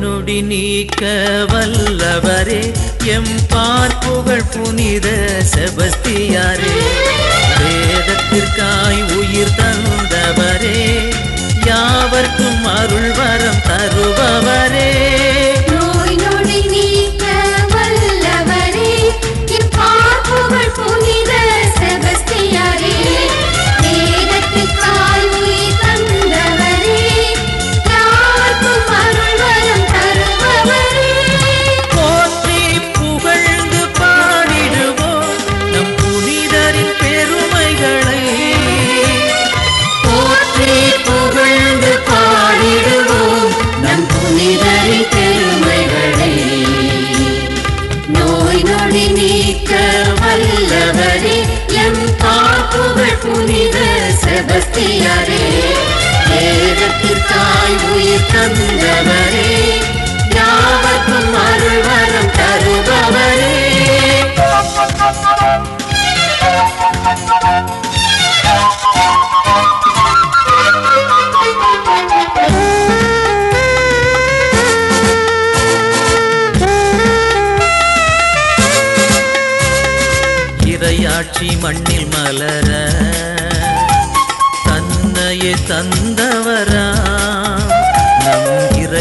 நொடி நீக்க வல்லவரே எம் பார்ப்புகழ் புனித செபஸ்தியாரே. வேதத்திற்காய் உயிர் தந்தவரே யாவர்க்கும் அருள் வரம் தருபவரே.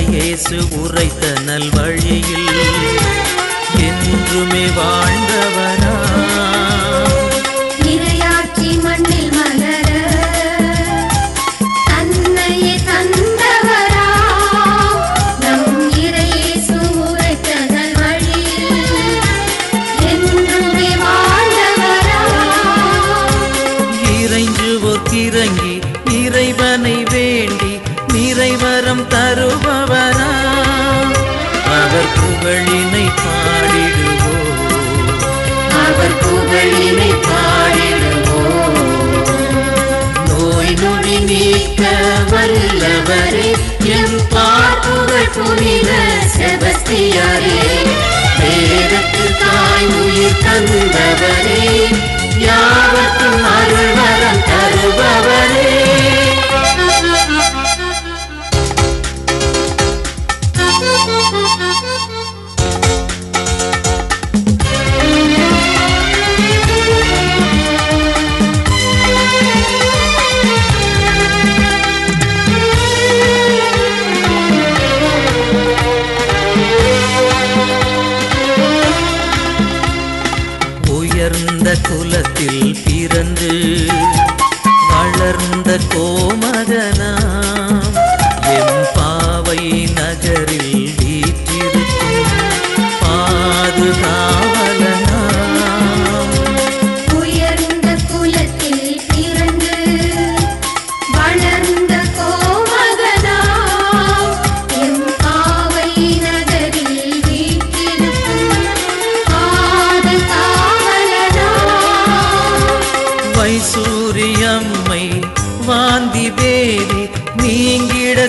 இயேசு உரைத்த நல்வழியில் என்றுமே வாழ்ந்தவர் புனித செபஸ்தியாரே தாய் உயிர் தந்தவரே யாவர்க்கும் அருள்வரம் தருபவரே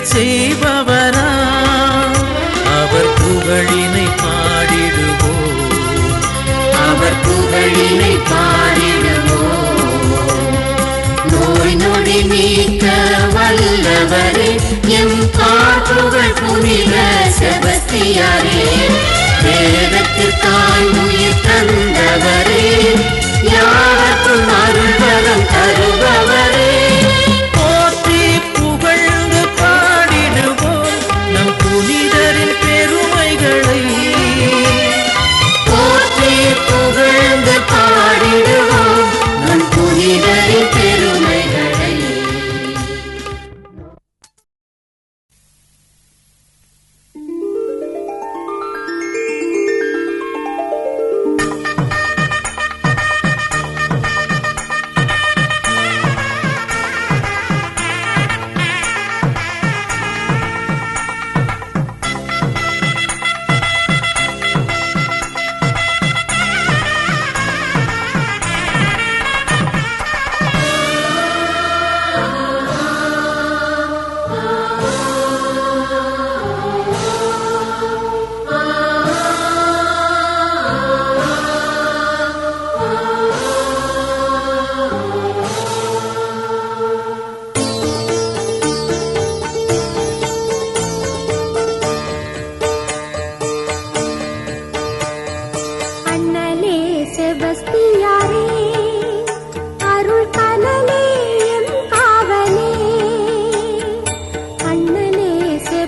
செய்பவரா? அவர் புகழினை பாடிடுவோ அவர் புகழினை பாடிடுவோ நோய் நொடி நீக்க வல்லவரே எம் பாடுகள் புனித செபஸ்தியாரே. வேதத்திற்காய் உயிர் தந்தவரே யாருக்கும்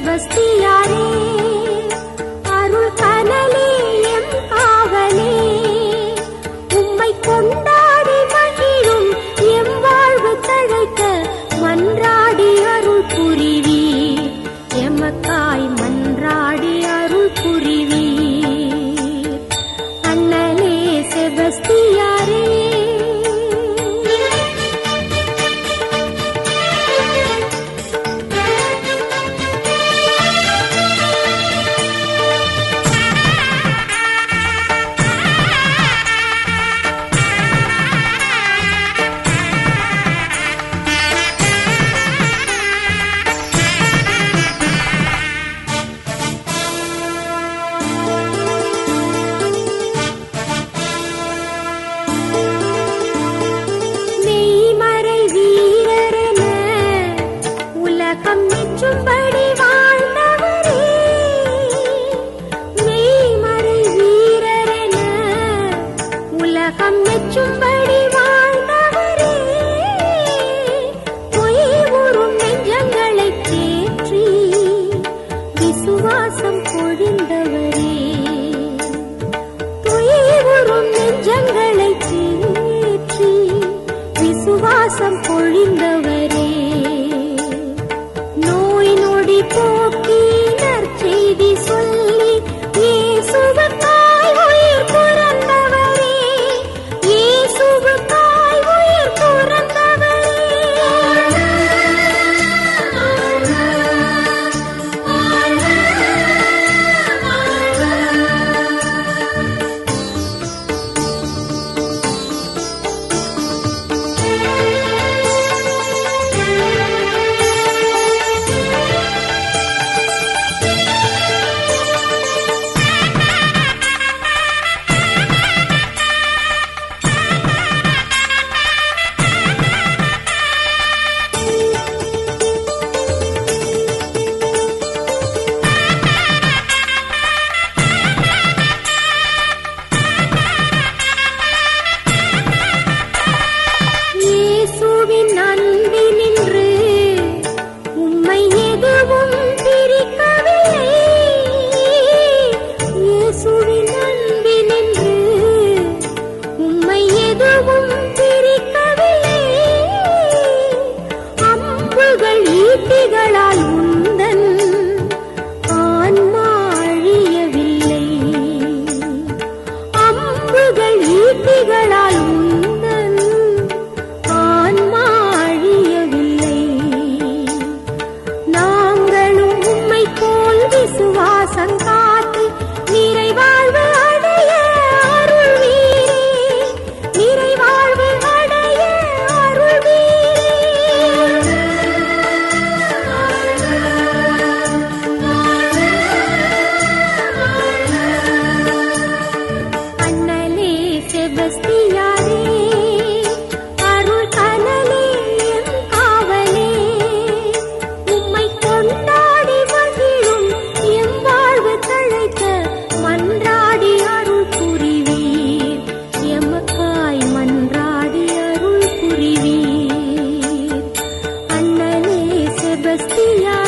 बस्ती यारी।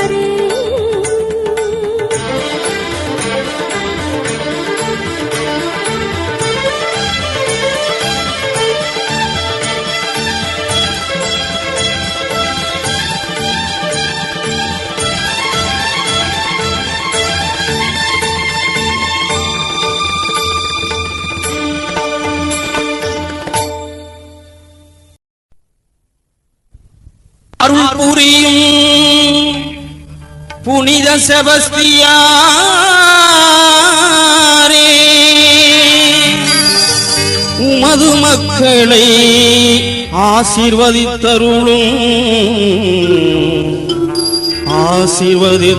செபஸ்தியாரே செபஸ்தியாரே உமது மக்களை ஆசிர்வதித்தருளும். ஆசிர்வதித்தருளும்.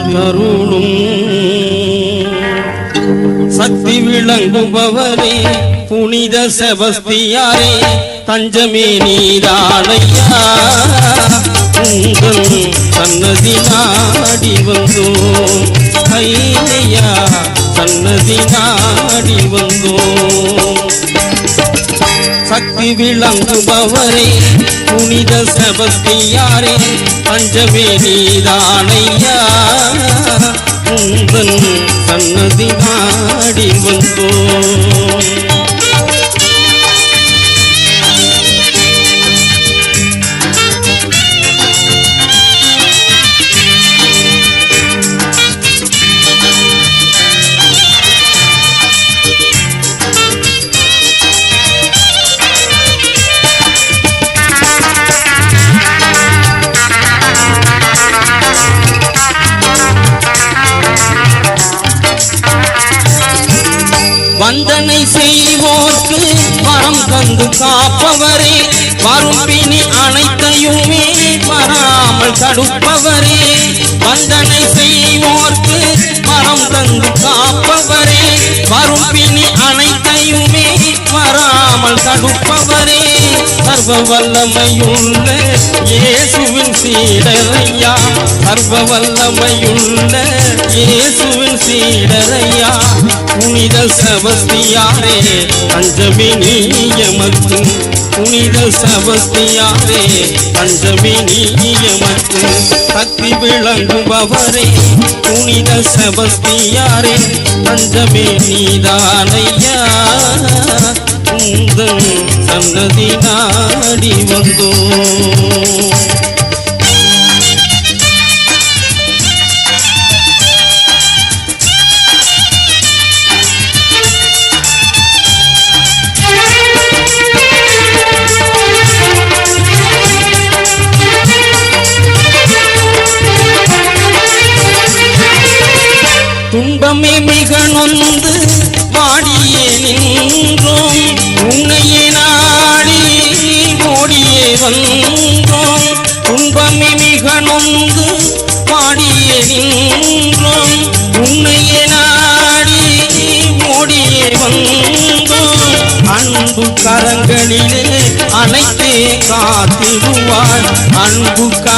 சக்தி விளங்குபவரே புனித செபஸ்தியாரே தஞ்சமே நீதானையா. உங்கள் சன்னதி நாடி வந்தோம் ஐயா சன்னதி நாடி வந்தோம் சக்தி விளங்குபவரே புனித செபஸ்தியாரே பஞ்சமே நீதானையா உங்கள் சன்னதி நாடி வந்தோம் வரம் தந்து காப்பவரே வரும்பினி அனைத்தையுமே வராமல் தடுப்பவரே. வந்தனை செய்வோர்க்கு வரம் தந்து காப்பவரே. வரும்பினி அனை தடுப்பவரே சர்வ வல்லமையுள்ள இயேசுவின் சீடரையா? சர்வ வல்லமையுள்ள இயேசுவின் சீடரையா? புனித செபஸ்தியாரே பஞ்சமி நீயமக்கு புனித செபஸ்தியாரே பஞ்சமி நீயமக்கு சக்தி விளங்குபவரே புனித செபஸ்தியாரே பஞ்சமே நீதானையா? உந்தன் சன்னதி நாடி வந்தோம்.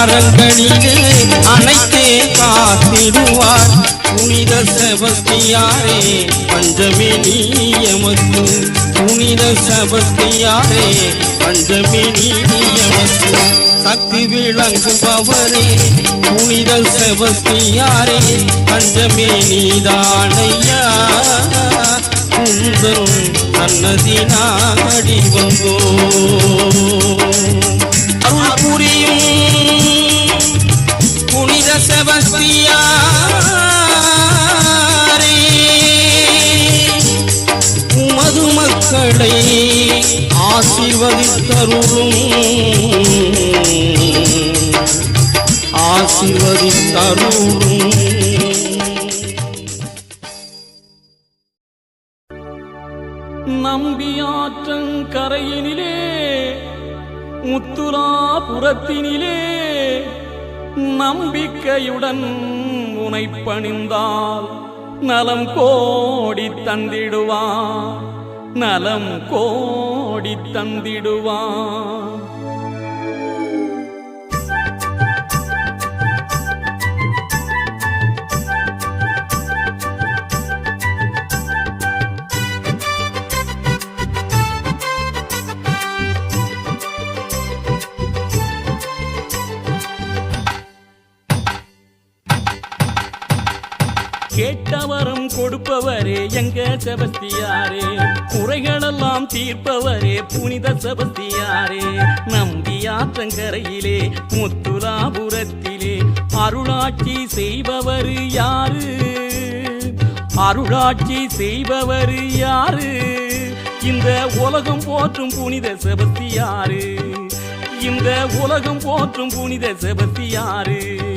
கரங்களிலே அனைத்தே காத்திடுவார். புனித செபஸ்தியாரே பஞ்சமி நீ எமக்கு புனித செபஸ்தியாரே பஞ்சமி நீ எமக்கு சக்தி விளங்குபவரே புனித செபஸ்தியாரே பஞ்சமி நீதானையா. குந்தரும் சன்னதி நாடி வந்தோ அருள் புரியும் ஆசிர்வதித்தருளும். ஆசீர்வதித்தருளும். நம்பியாற்றங்கரையினிலே முத்துராபுரத்தினிலே நம்பிக்கையுடன் உனை பணிந்தால் நலம் கோடி தந்திடுவான் நலம் கோடி தந்திடுவான். குறைகளெல்லாம் தீர்ப்பவரே புனித செபஸ்தியாரே. நம்பியாற்றங்கரையிலே முத்துராபுரத்திலே. அருளாட்சி செய்பவர் யாரு? அருளாட்சி செய்பவர் யாரு? இந்த உலகம் போற்றும் புனித செபஸ்தியாரு. இந்த உலகம் போற்றும் புனித செபஸ்தியாரு.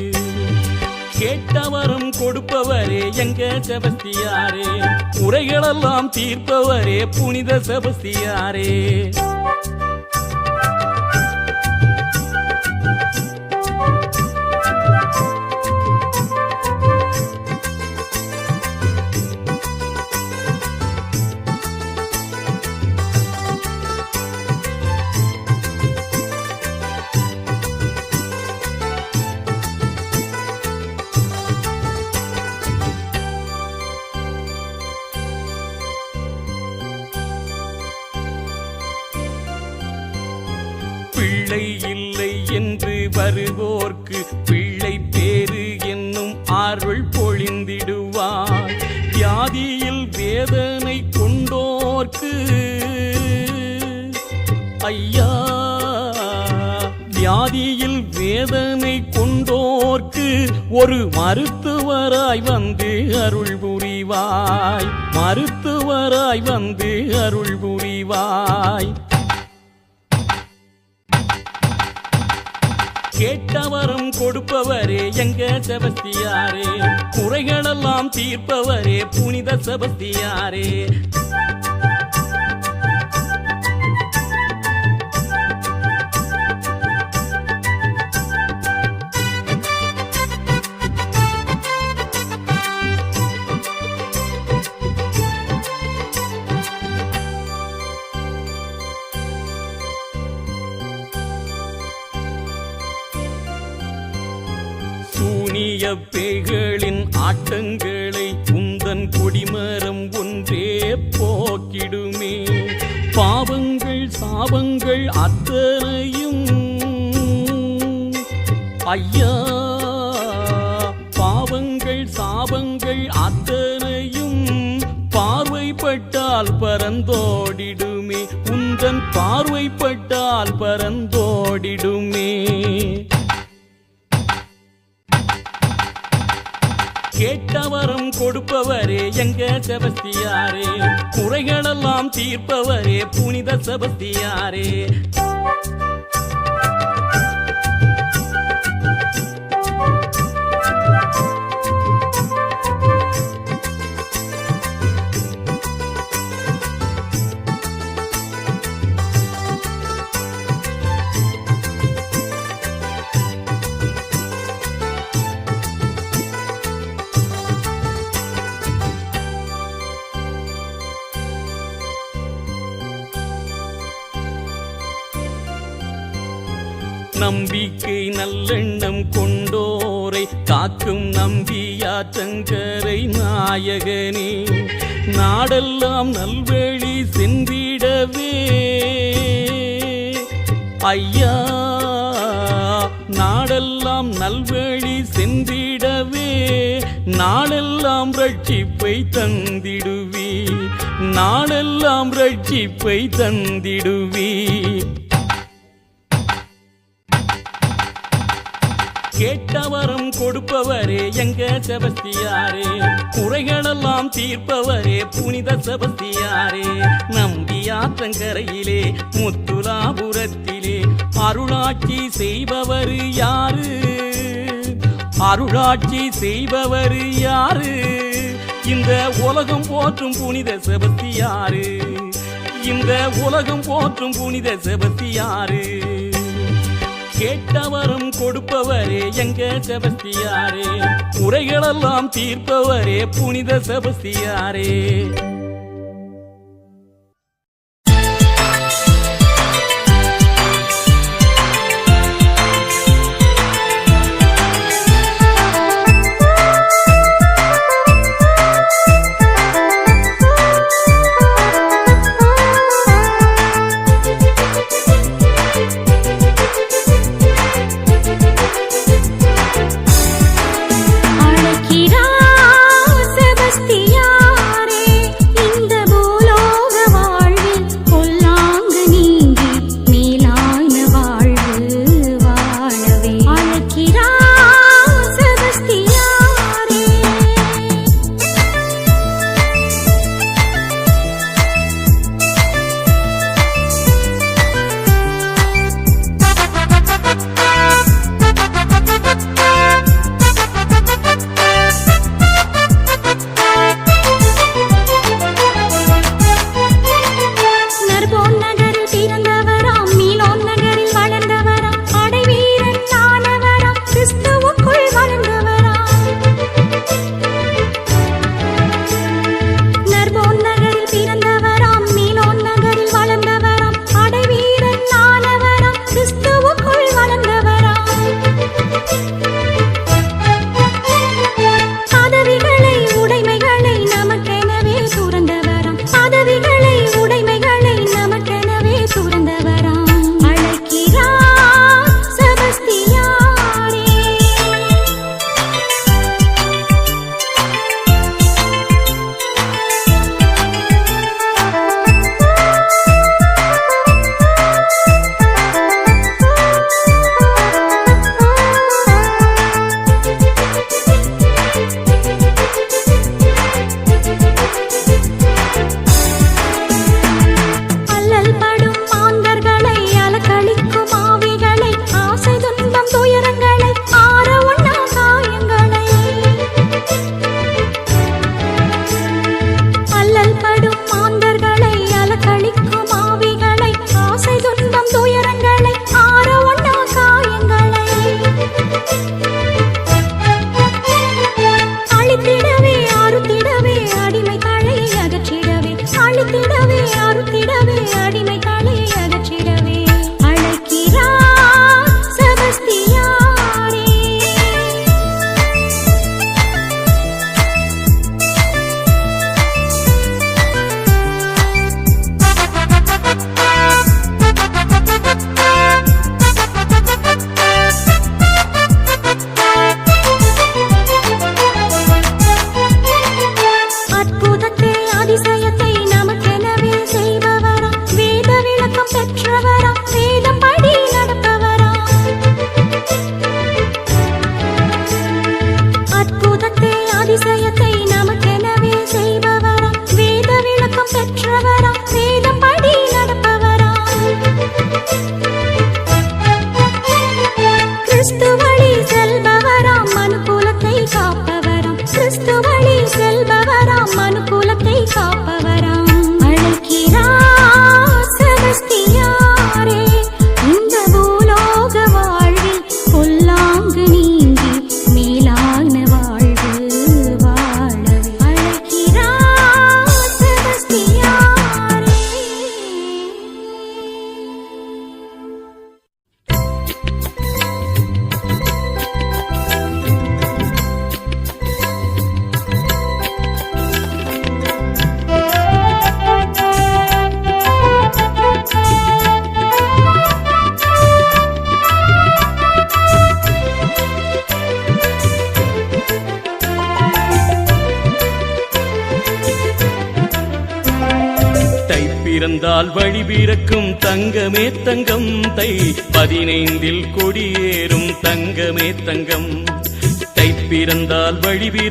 கேட்டவரும் கொடுப்பவரே எங்க செபஸ்தியாரே? குறைகளெல்லாம் தீர்ப்பவரே புனித செபஸ்தியாரே. ஒரு மருத்துவராய் வந்து அருள் புரிவாய். மருத்துவராய் வந்து அருள் புரிவாய். கேட்டவரம் கொடுப்பவரே எங்க செபஸ்தியாரே? குறைகளெல்லாம் தீர்ப்பவரே புனித செபஸ்தியாரே. ஐயா. பாவங்கள் சாபங்கள் அத்தனையும் பார்வைப்பட்டால் பரந்தோடிடுமே உந்தன் பார்வைப்பட்டால் பரந்தோடிடுமே கேட்டவரம் கொடுப்பவரே எங்க செபஸ்தியாரே? குறைகளெல்லாம் தீர்ப்பவரே புனித செபஸ்தியாரே. நம்பிக்கை நல்லெண்ணம் கொண்டோரை காக்கும் நம்பியாற்றங்கரை நாயகனே. நாடெல்லாம் நல்வழி சென்றிடவே. ஐயா நாடெல்லாம் நல்வழி சென்றிடவே. நாளெல்லாம் ரட்சிப்பை தந்திடுவி நாளெல்லாம் ரட்சிப்பை தந்திடுவி தீர்ப்பவரே எங்க செபஸ்தியாரே? குறைகளெல்லாம் தீர்ப்பவரே புனித செபஸ்தியாரே. நம்பியாற்றங்கரையிலே முத்துலாபுரத்திலே அருளாட்சி செய்பவர் யாரு? அருளாட்சி செய்பவர் யாரு? இந்த உலகம் போற்றும் புனித செபஸ்தியாரு. இந்த உலகம் போற்றும் புனித செபஸ்தியாரு. கேட்டவரும் கொடுப்பவரே எங்க செபஸ்தியாரே? குறைகளெல்லாம் தீர்ப்பவரே புனித செபஸ்தியாரே.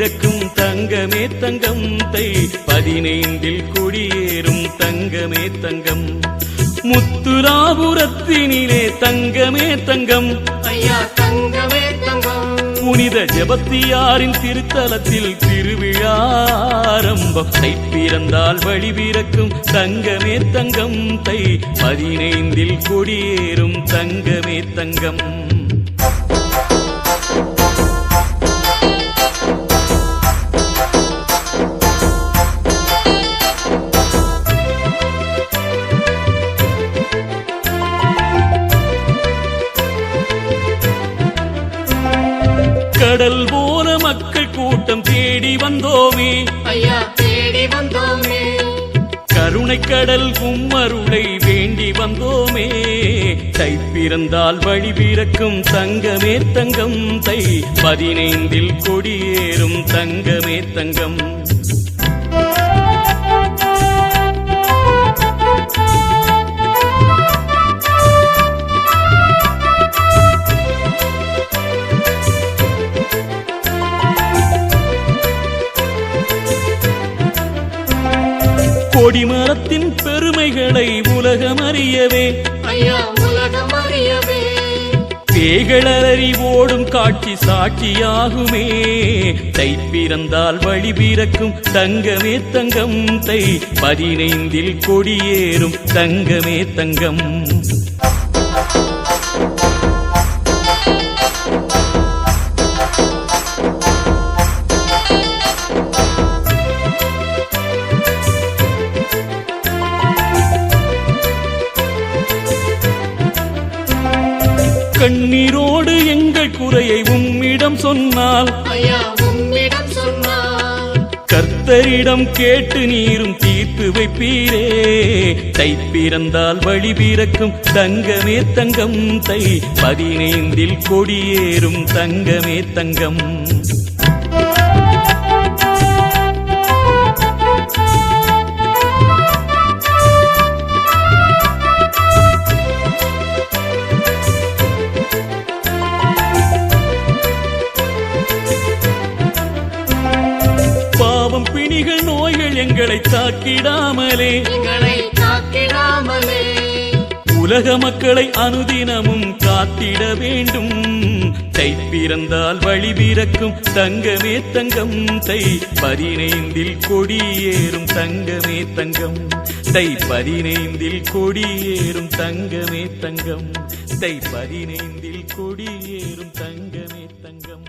பிறக்கும் தங்கமே தங்கம். தை பதினைந்தில் கொடியேறும் தங்கமே தங்கம். முத்துராபுரத்தினிலே தங்கமே தங்கம். ஐயா தங்கமே தங்கம். புனித ஜெபத்தியாரின் திருத்தலத்தில் திருவிழாரம்பம் தை பிறந்தால் வழி பிறக்கும் தங்கமே தங்கம். தை பதினைந்தில் கொடியேறும் தங்கமே தங்கம். கடல் போல மக்கள் கூட்டம் தேடி வந்தோமே. ஐயா தேடி வந்தோமே. கருணை கடல் கும்மருளை வேண்டி வந்தோமே. தை பிறந்தால் வழி பிறக்கும் தங்கமே தங்கம். தை பதினைந்தில் கொடியேறும் தங்கமே தங்கம். கொடிமரத்தின் பெருமைகளை உலகம் அறியவே பேய்களறி ஓடும் காட்சி சாட்சியாகுமே. தை பிறந்தால் வழி பிறக்கும் தங்கமே தங்கம். தை பதினைந்தில் கொடியேறும் தங்கமே தங்கம். கண்ணீரோடு எங்கள் குறையை உம்மிடம் சொன்னால் கர்த்தரிடம் கேட்டு நீரும் தீர்த்து வைப்பீரே. தை பிறந்தால் வழி பிறக்கும் தங்கமே தங்கம். தை பதினைந்தில் கொடியேறும் தங்கமே தங்கம். தாக்கிடாமலே உலக மக்களை அனுதினமும் காத்திட வேண்டும். தை பிறந்தால் வழி பிறக்கும் தங்கமே தங்கம். தை பதினைந்தில் கொடியேறும் தங்கமே தங்கம். தை பதினைந்தில் கொடியேறும் தங்கமே தங்கம். தை பதினைந்தில் கொடியேறும் தங்கமே தங்கம்.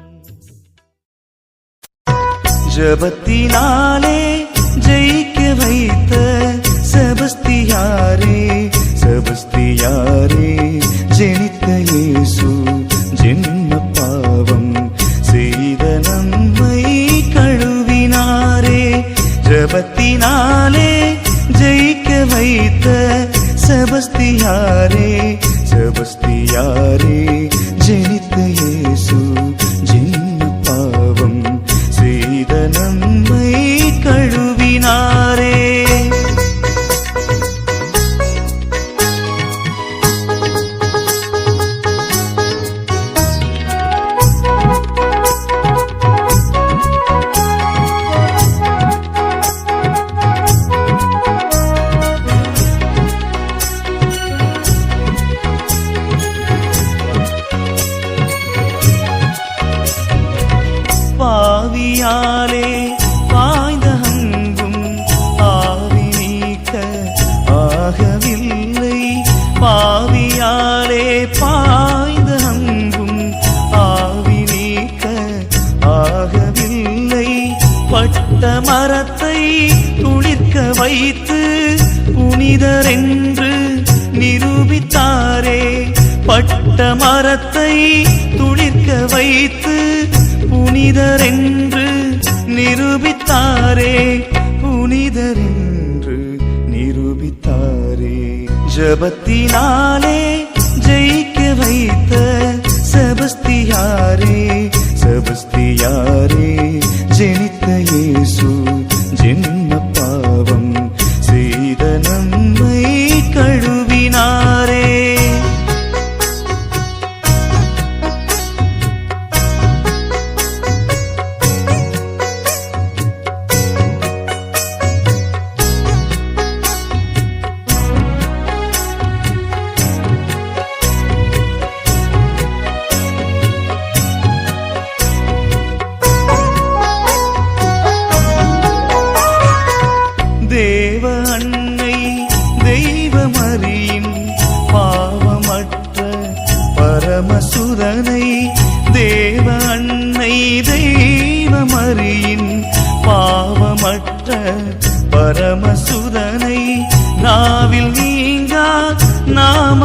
ஜபத்தினாலே ஜெயிக்க வைத்த செபஸ்தியாரே செபஸ்தியாரே ஜெனித்த இயேசு ஜென்ம பாவம் செய்த நம்மை கழுவினாரே ஜபத்தினாலே ஜெயிக்க வைத்த செபஸ்தியாரே செபஸ்தியாரே ஜெனித்த இயேசு.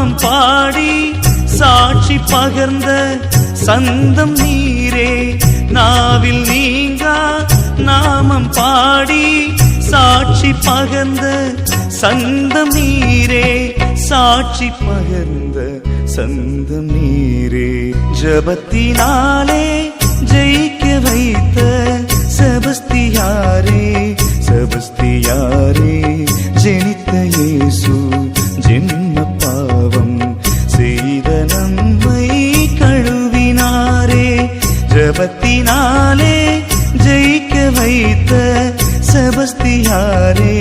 நாமம் பாடி சாட்சி பகர்ந்த சந்தம் நீரே. நாவில் நீங்கா நாமம் பாடி சாட்சி பகர்ந்த சந்தம் நீரே. சாட்சி பகர்ந்த சந்தம் நீரே. ஜபத்தினாலே ஜெயிக்க வைத்த செபஸ்தியாரே. செபஸ்தியாரே ஜெனித்த இயேசு ஜென் ஜபத்தினாலே ஜெயிக்க வைத்த செபஸ்தியாரே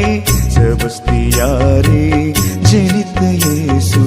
செபஸ்தியாரே ஜெனித்த இயேசு.